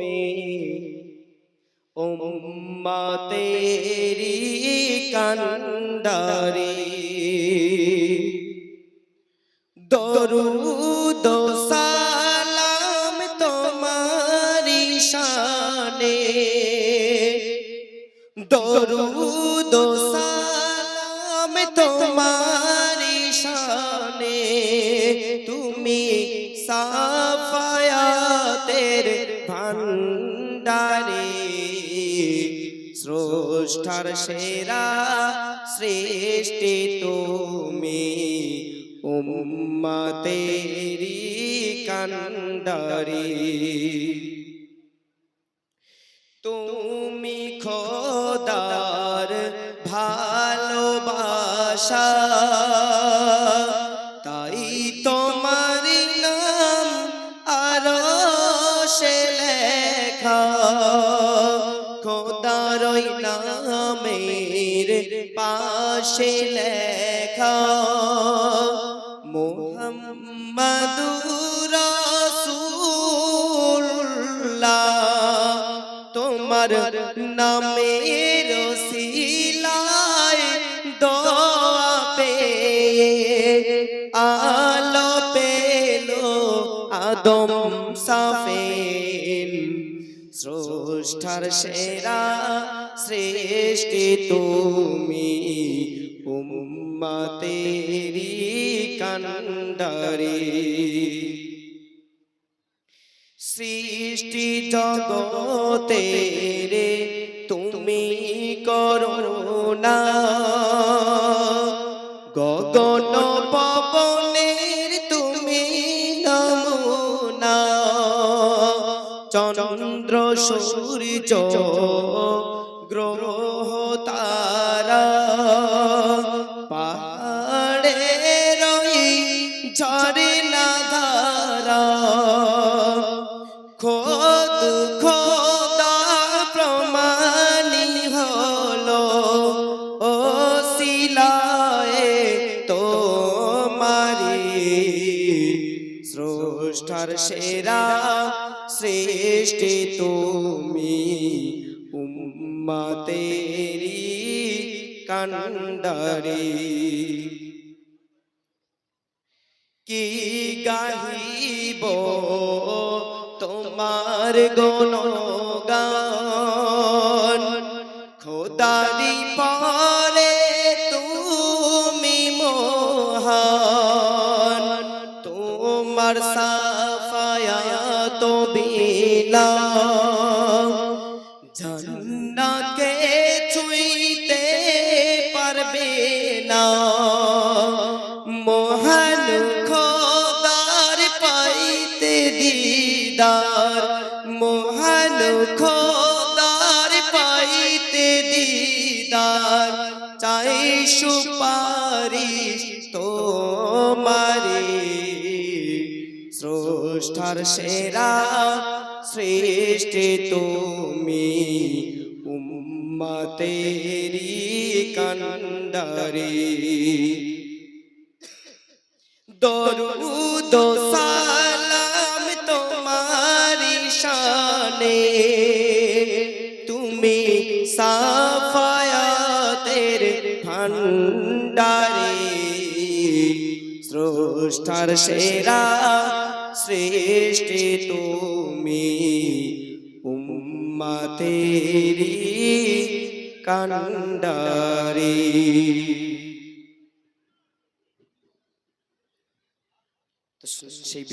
তুমি উম্মতেরি কান্ডারি। দরুদ ও সালাম তোমারি শানে। দরুদ ও সালাম স্রষ্টার সেরা সৃষ্টি তুমি। উম্মতেরি কান্ডারি তুমি খোদার ভালোবাসা। তাই তোমার নাম আরও সে লেখা। খোদার ওই নামের পাশে লেখা, মোহাম্মদুর রাসূলুল্লাহ তোমার নামের সিলায় দোয়া পে আলো পেল আদম সাফেন স্রষ্টার সেরা সৃষ্টি তুমি উম্মতেরি কান্ডারি সৃষ্টি জগতে রে তুমি করুণা চন্দ্র, সূর্য, গ্রহ, তারা পাহাড়ে রই ঝরনা ধারা। খোদ, খোদা প্রমাণী হলো, ও শিলায় তোমারি স্রষ্টার সেরা সৃষ্টি তুমি উম্মতেরি কান্ডারি কি গাহিব তোমার গুণগান? খোদারি পরে তুমি মহান তোমার সাফায়াত বিনা জান্নাতকে ছুঁইতে পারবে না। মহান খোদার পাইতে দিদার। মহান খোদার পাইতে দিদার। চাই সুপারিশ তোমারে স্রষ্টার সেরা সৃষ্টি তুমি। উম্মতেরি কান্ডারি দরুদ সালাম তোমারি শানে। তুমি সাফায়াতের ভান্ডারে স্রষ্টার সেরা সৃষ্টি তুমি উম্মাতেরি কান্ডারি। সেই